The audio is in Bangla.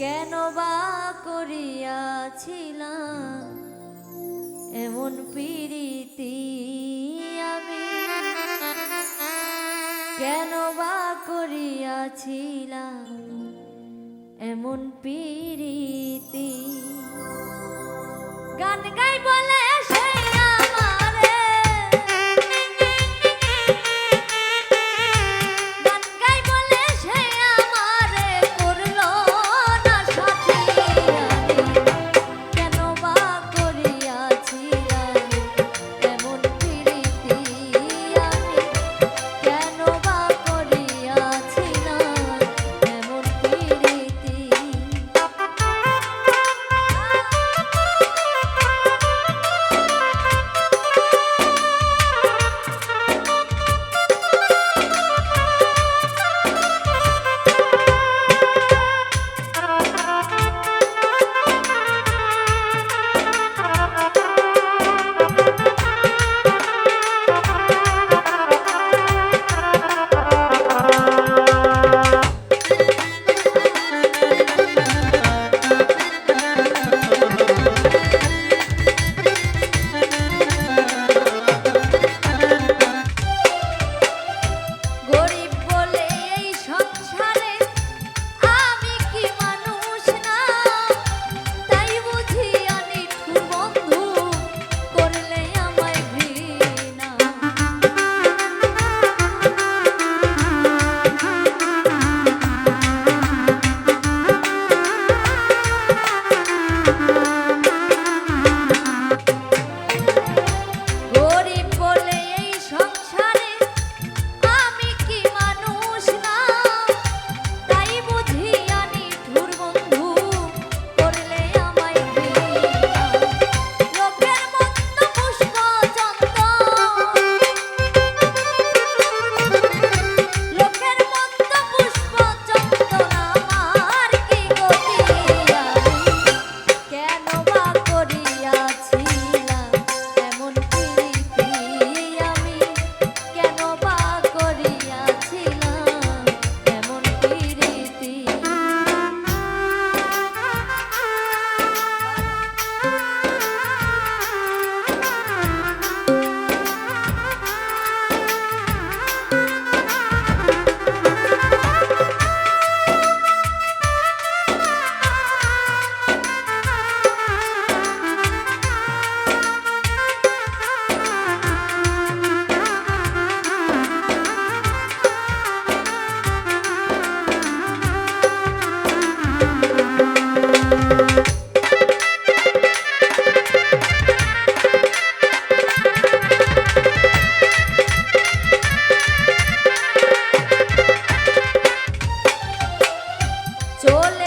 কেন বা করিয়াছিলাম? এমন প্রীতি আমি কেন বা করিয়াছিলাম? এমন প্রীতি। গান গাই বলে ¡Sol!